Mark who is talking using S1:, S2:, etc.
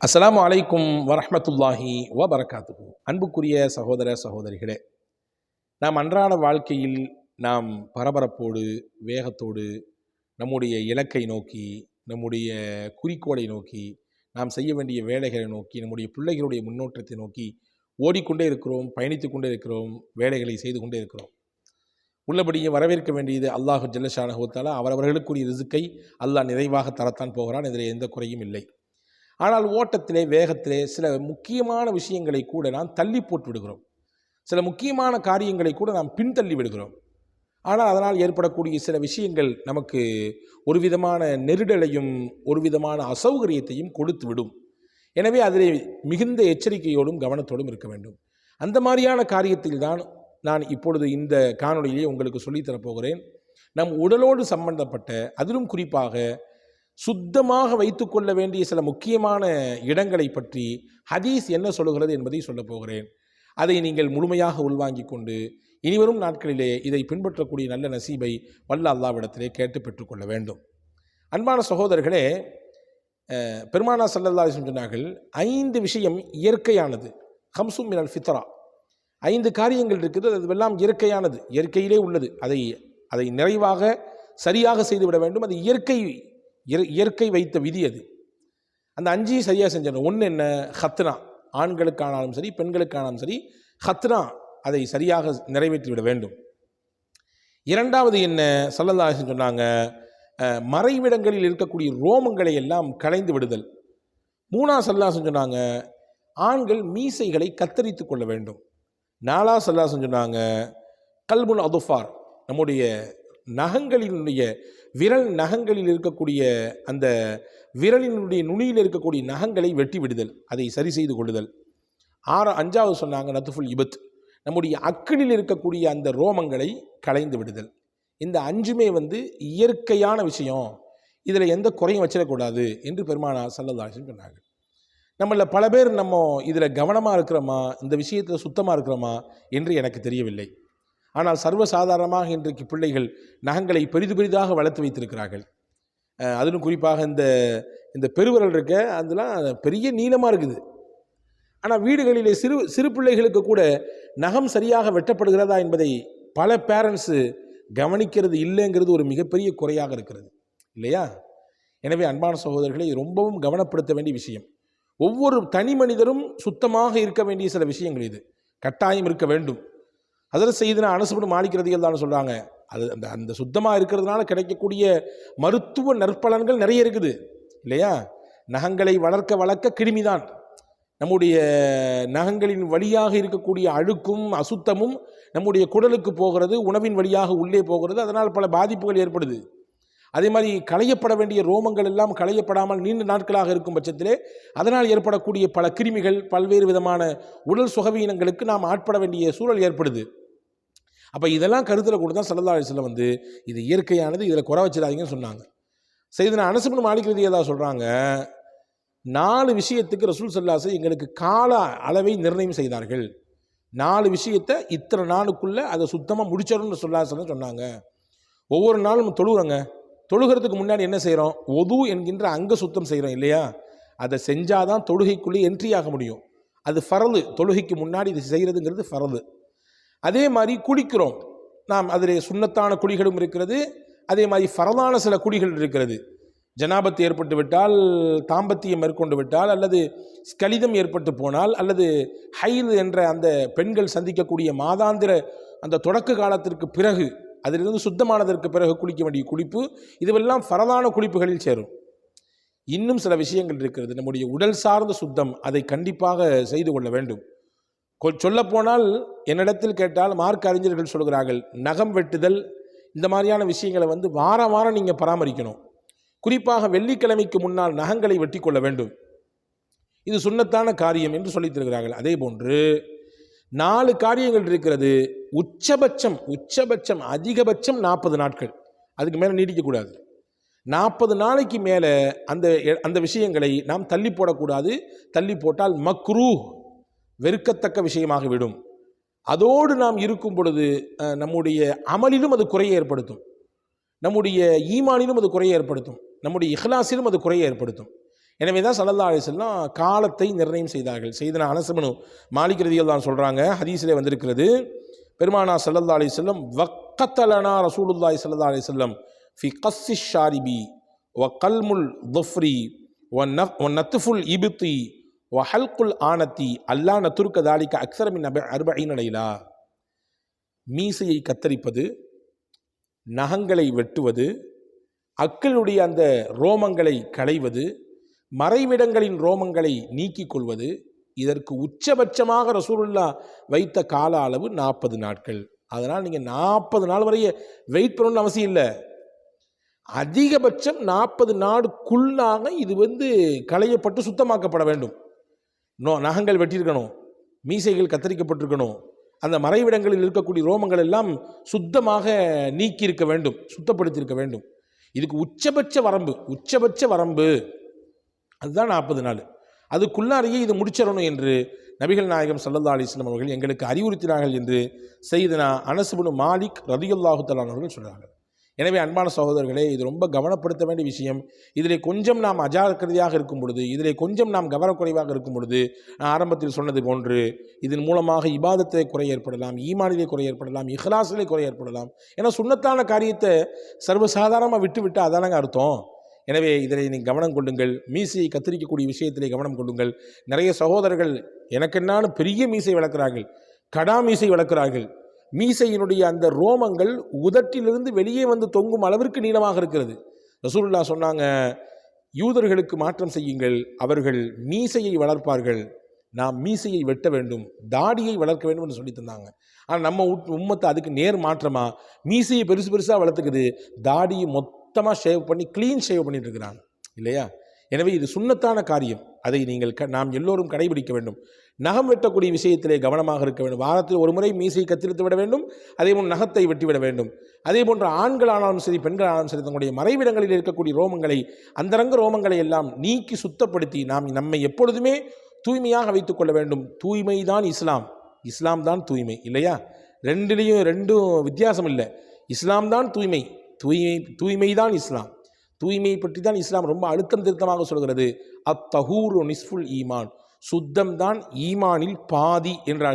S1: அஸ்ஸலாமு அலைக்கும் வரமத்துல்லாஹி வபரகாத்துஹு. அன்புக்குரிய சகோதர சகோதரிகளே நாம் அன்றாட வாழ்க்கையில் நாம் பரபரப்போடு வேகத்தோடு நம்முடைய இலக்கை நோக்கி நம்முடைய குறிக்கோளை நோக்கி நாம் செய்ய வேண்டிய வேலைகளை நோக்கி நம்முடைய பிள்ளைகளுடைய முன்னோற்றத்தை நோக்கி ஓடிக்கொண்டே இருக்கிறோம் பயணித்து கொண்டே இருக்கிறோம் வேலைகளை செய்து கொண்டே இருக்கிறோம். உள்ளபடியே வரவேற்க வேண்டியது அல்லாஹு ஜல்லஷானஹுத்தாலா அவரவர்களுக்குரிய ரிசுக்கை அல்லாஹ் நிறைவாக தரத்தான் போகிறான். இதில் எந்த குறையும் இல்லை. ஆனால் ஓட்டத்திலே வேகத்திலே சில முக்கியமான விஷயங்களை கூட நாம் தள்ளி போட்டு விடுகிறோம் சில முக்கியமான காரியங்களை கூட நாம் பின்தள்ளி விடுகிறோம். ஆனால் அதனால் ஏற்படக்கூடிய சில விஷயங்கள் நமக்கு ஒரு விதமான நெருடலையும் ஒரு விதமான அசௌகரியத்தையும் கொடுத்து விடும். எனவே அதில் மிகுந்த எச்சரிக்கையோடும் கவனத்தோடும் இருக்க வேண்டும். அந்த மாதிரியான காரியத்தில் தான் நான் இப்பொழுது இந்த காணொலியை உங்களுக்கு சொல்லித்தரப்போகிறேன் நம் உடலோடு சம்பந்தப்பட்ட அதிலும் குறிப்பாக சுத்தமாக வைத்துக்கொள்ள வேண்டிய சில முக்கியமான இடங்களை பற்றி ஹதீஸ் என்ன சொல்லுகிறது என்பதை சொல்லப் போகிறேன். அதை நீங்கள் முழுமையாக உள்வாங்கிக் கொண்டு இனிவரும் நாட்களிலே இதை பின்பற்றக்கூடிய நல்ல நசீபை வல்ல அல்லாவிடத்திலே கேட்டு பெற்றுக்கொள்ள வேண்டும். அன்பான சகோதரர்களே பெருமானா சல்லல்லா சொன்னார்கள் ஐந்து விஷயம் இயற்கையானது. ஹம்சும் மினல் ஃபித்ரா. ஐந்து காரியங்கள் இருக்குது அதுவெல்லாம் இயற்கையானது இயற்கையிலே உள்ளது. அதை அதை நிறைவாக சரியாக செய்துவிட வேண்டும். அது இயற்கை இயற்கை வைத்த விதி அது. அந்த அஞ்சையும் சரியாக செஞ்சிடணும். ஒன்று என்ன? ஹத்னா. ஆண்களுக்கானாலும் சரி பெண்களுக்கானாலும் சரி ஹத்னா அதை சரியாக நிறைவேற்றிவிட வேண்டும். இரண்டாவது என்ன? சல்லல்லாஹன் சொன்னாங்க மறைவிடங்களில் இருக்கக்கூடிய ரோமங்களை எல்லாம் களைந்து விடுதல். மூணா சல்லாசன் சொன்னாங்க ஆண்கள் மீசைகளை கத்தரித்து கொள்ள வேண்டும். நாலா சல்லாசன் சொன்னாங்க கல்புன் அதுஃபார் நம்முடைய நகங்களினுடைய விரல் நகங்களில் இருக்கக்கூடிய அந்த விரலினுடைய நுனியில் இருக்கக்கூடிய நகங்களை வெட்டி விடுதல் அதை சரி செய்து கொள்ளுதல். ஆறு அஞ்சாவது சொன்னாங்க நத்துஃபுல் இபத். நம்முடைய அக்கினில் இருக்கக்கூடிய அந்த ரோமங்களை களைந்து விடுதல். இந்த அஞ்சுமே வந்து இயற்கையான விஷயம். இதில் எந்த குறையும் வச்சிடக்கூடாது என்று பெருமானா சல்லதாசன் சொன்னாங்க நம்மள பல பேர் நம்ம இதில் கவனமாக இருக்கிறோமா? இந்த விஷயத்தில் சுத்தமாக இருக்கிறோமா? என்று எனக்கு தெரியவில்லை. ஆனால் சர்வசாதாரணமாக இன்றைக்கு பிள்ளைகள் நகங்களை பெரிது பெரிதாக வளர்த்து வைத்திருக்கிறார்கள். அதிலும் குறிப்பாக இந்த இந்த பெருவிரல் இருக்க அதெல்லாம் பெரிய நீளமாக இருக்குது. ஆனால் வீடுகளிலே சிறு சிறு பிள்ளைகளுக்கு கூட நகம் சரியாக வெட்டப்படுகிறதா என்பதை பல பேரண்ட்ஸு கவனிக்கிறது இல்லைங்கிறது ஒரு மிகப்பெரிய குறையாக இருக்கிறது. இல்லையா? எனவே அன்பான சகோதரர்களை ரொம்பவும் கவனப்படுத்த வேண்டிய விஷயம். ஒவ்வொரு தனி மனிதரும் சுத்தமாக இருக்க வேண்டிய சில விஷயங்கள் இது. கட்டாயம் இருக்க வேண்டும். அதில் செய்தினா அனுசப்படும் மாளிக்கிறதுகள் தான் சொல்கிறாங்க அது அந்த அந்த சுத்தமாக இருக்கிறதுனால கிடைக்கக்கூடிய மருத்துவ நற்பலன்கள் நிறைய இருக்குது. இல்லையா? நகங்களை வளர்க்க வளர்க்க கிருமிதான். நம்முடைய நகங்களின் வழியாக இருக்கக்கூடிய அழுக்கும் அசுத்தமும் நம்முடைய குடலுக்கு போகிறது உணவின் வழியாக உள்ளே போகிறது அதனால் பல பாதிப்புகள் ஏற்படுது. அதே மாதிரி களையப்பட வேண்டிய ரோமங்கள் எல்லாம் களையப்படாமல் நீண்ட நாட்களாக இருக்கும் பட்சத்திலே அதனால் ஏற்படக்கூடிய பல கிருமிகள் பல்வேறு விதமான உடல் சுகவீனங்களுக்கு நாம் ஆட்பட வேண்டிய சூழல் ஏற்படுது. அப்போ இதெல்லாம் கருத்தில் கூட தான் சல்லா அலிஸ்ல வந்து இது இயற்கையானது இதில் குறை வச்சிடாதீங்கன்னு சொன்னாங்க. செய்தனா அனசுமன் மாளிகிறது ஏதாவது சொல்கிறாங்க நாலு விஷயத்துக்கு ரசூல் சல்லாசை எங்களுக்கு கால அளவை நிர்ணயம் செய்தார்கள். நாலு விஷயத்தை இத்தனை நாளுக்குள்ளே அதை சுத்தமாக முடிச்சிடணும்னு சொல்லாசன்னு சொன்னாங்க. ஒவ்வொரு நாளும் தொழுகிறோங்க தொழுகிறதுக்கு முன்னாடி என்ன செய்கிறோம் ஒது என்கின்ற அங்க சுத்தம் செய்கிறோம் இல்லையா? அதை செஞ்சாதான் தொழுகைக்குள்ளே என்ட்ரி ஆக முடியும். அது ஃபரது தொழுகைக்கு முன்னாடி இது செய்கிறதுங்கிறது ஃபரது அதே மாதிரி குளிக்கிறோம். நாம் அதில் சுண்ணத்தான குழிகளும் இருக்கிறது. அதே மாதிரி ஃபரதான சில குழிகள் இருக்கிறது. ஜனாபத்து ஏற்பட்டு விட்டால் தாம்பத்தியம் மேற்கொண்டு விட்டால் அல்லது ஸ்கலிதம் ஏற்பட்டு போனால் அல்லது ஹைல் என்ற அந்த பெண்கள் சந்திக்கக்கூடிய மாதாந்திர அந்த தொடக்க காலத்திற்கு பிறகு அதிலிருந்து சுத்தமானதற்கு பிறகு குளிக்க வேண்டிய குளிப்பு இதுவெல்லாம் பரதான குளிப்புகளில் சேரும். இன்னும் சில விஷயங்கள் இருக்கிறது. நம்முடைய உடல் சார்ந்த சுத்தம் அதை கண்டிப்பாக செய்து கொள்ள வேண்டும். சொல்லப்போனால் என்னிடத்தில் கேட்டால் மார்க் அறிஞர்கள் சொல்கிறார்கள் நகம் வெட்டுதல் இந்த மாதிரியான விஷயங்களை வந்து வாரம் வாரம் நீங்கள் பராமரிக்கணும். குறிப்பாக வெள்ளிக்கிழமைக்கு முன்னால் நகங்களை வெட்டி கொள்ள வேண்டும். இது சுண்ணத்தான காரியம் என்று சொல்லித் தருகிறார்கள். அதே போன்று நாலு காரியங்கள் இருக்கிறது. உச்சபட்சம் உச்சபட்சம் அதிகபட்சம் நாற்பது நாட்கள். அதுக்கு மேலே நீடிக்கக்கூடாது நாற்பது நாளைக்கு மேலே அந்த அந்த விஷயங்களை நாம் தள்ளி போடக்கூடாது. தள்ளி போட்டால் மக்ரூ வெறுக்கத்தக்க விஷயமாக விடும். அதோடு நாம் இருக்கும் பொழுது நம்முடைய அமலிலும் அது குறையை ஏற்படுத்தும். நம்முடைய ஈமானிலும் அது குறையை ஏற்படுத்தும். நம்முடைய இஹ்லாசிலும் அது குறையை ஏற்படுத்தும். எனவே தான் சல்லல்லா அலிஸ்லாம் காலத்தை நிர்ணயம் செய்தார்கள். செய்தன அனசமனு மாலிக் ரதிகள் தான் சொல்கிறாங்க ஹதீஸிலே வந்திருக்கிறது. பெருமானா சல்லல்லா அலி செல்லம் வக்கத்தலனா ரசூலுல்லாய் சல்லா அலி செல்லம் ஃபி கஸ்ஸி ஷாரிபி வ கல்முல் துஃப்ரி ஒன் நஃப் வ நத்துஃபுல் இபுத்தி வ ஹல்குல் ஆனத்தி அல்லா நத்துருக்க தாலிக்க அக்ஸரமின் அப அர்பைன் அலைலா மீசையை கத்தரிப்பது நகங்களை வெட்டுவது அக்களுடைய அந்த ரோமங்களை களைவது மறைவிடங்களின் ரோமங்களை நீக்கிக் கொள்வது இதற்கு உச்சபட்சமாக ரசூலுல்லா வைத்த கால அளவு நாற்பது நாட்கள். அதனால் நீங்கள் நாற்பது நாள் வரைய வெயிட் பண்ணணும்னு அவசியம் இல்லை. அதிகபட்சம் நாற்பது நாடுக்குள்ளாக இது வந்து களையப்பட்டு சுத்தமாக்கப்பட வேண்டும். நோ நகங்கள் வெட்டியிருக்கணும் மீசைகள் கத்தரிக்கப்பட்டிருக்கணும் அந்த மறைவிடங்களில் இருக்கக்கூடிய ரோமங்கள் எல்லாம் சுத்தமாக நீக்கியிருக்க வேண்டும் சுத்தப்படுத்தியிருக்க வேண்டும். இதுக்கு உச்சபட்ச வரம்பு உச்சபட்ச வரம்பு. அதுதான் நாற்பது நாள். அதுக்குள்ளாரையே இது முடிச்சிடணும் என்று நபிகள் நாயகம் சல்லல்லா அலிஸ்லாம் அவர்கள் எங்களுக்கு அறிவுறுத்தினார்கள் என்று செய்தனா அனசுபுனு மாலிக் ரதியுல்லாஹு தலான் அவர்கள் சொல்கிறார்கள் எனவே அன்பான சகோதரர்களே இது ரொம்ப கவனப்படுத்த வேண்டிய விஷயம். இதில் கொஞ்சம் நாம் அஜாக்கிரதையாக இருக்கும் பொழுது இதில் கொஞ்சம் நாம் கவனக்குறைவாக இருக்கும் பொழுது நான் ஆரம்பத்தில் சொன்னது போன்று இதன் மூலமாக இபாதத்திலே குறை ஏற்படலாம் ஈமானிலே குறை ஏற்படலாம் இஹ்லாஸிலே குறை ஏற்படலாம். ஏன்னா சுண்ணத்தான காரியத்தை சர்வசாதாரணமாக விட்டு விட்டு அதானங்க அர்த்தம்? எனவே இதில் நீங்கள் கவனம் கொள்ளுங்கள். மீசையை கத்திரிக்கக்கூடிய விஷயத்திலே கவனம் கொள்ளுங்கள். நிறைய சகோதரர்கள் எனக்கென்னாலும் பெரிய மீசை வளர்க்குறார்கள். கடா மீசை வளர்க்குறார்கள். மீசையினுடைய அந்த ரோமங்கள் உதட்டிலிருந்து வெளியே வந்து தொங்கும் அளவிற்கு நீளமாக இருக்கிறது. ரசூல்லா சொன்னாங்க யூதர்களுக்கு மாற்றம் செய்யுங்கள். அவர்கள் மீசையை வளர்ப்பார்கள். நாம் மீசையை வெட்ட வேண்டும். தாடியை வளர்க்க வேண்டும் என்று சொல்லி தந்தாங்க. ஆனால் நம்ம உட்- உம்மத்தை அதுக்கு நேர் மாற்றமா? மீசையை பெருசு பெருசாக வளர்த்துக்குது. தாடியை மொத்த சுத்தமாக ஷேவ் பண்ணி க்ளீன் ஷேவ் பண்ணிட்டு இருக்கிறாங்க. இல்லையா? எனவே இது சுண்ணத்தான காரியம். அதை நீங்கள் க நாம் எல்லோரும் கடைபிடிக்க வேண்டும். நகம் வெட்டக்கூடிய விஷயத்திலே கவனமாக இருக்க வேண்டும். வாரத்தில் ஒரு முறை மீசையை கத்திரித்து விட வேண்டும். அதே போல் நகத்தை வெட்டிவிட வேண்டும். அதே போன்ற ஆண்களானாலும் சரி பெண்களானாலும் சரி தங்களுடைய மறைவிடங்களில் இருக்கக்கூடிய ரோமங்களை அந்தரங்க ரோமங்களை எல்லாம் நீக்கி சுத்தப்படுத்தி நாம் நம்மை எப்பொழுதுமே தூய்மையாக வைத்துக்கொள்ள வேண்டும். தூய்மை தான் இஸ்லாம். இஸ்லாம் தான் தூய்மை. இல்லையா? ரெண்டுலேயும் ரெண்டும் வித்தியாசம் இல்லை. இஸ்லாம் தான் தூய்மை. தூய்மை தூய்மை தான் இஸ்லாம். தூய்மையை பற்றி தான் இஸ்லாம் ரொம்ப அழுத்தம் திருத்தமாக சொல்கிறது. அத்தஹூர் நிஸ்ஃபுல் ஈமான். சுத்தம் தான் ஈமானில் பாதி என்றார்கள்.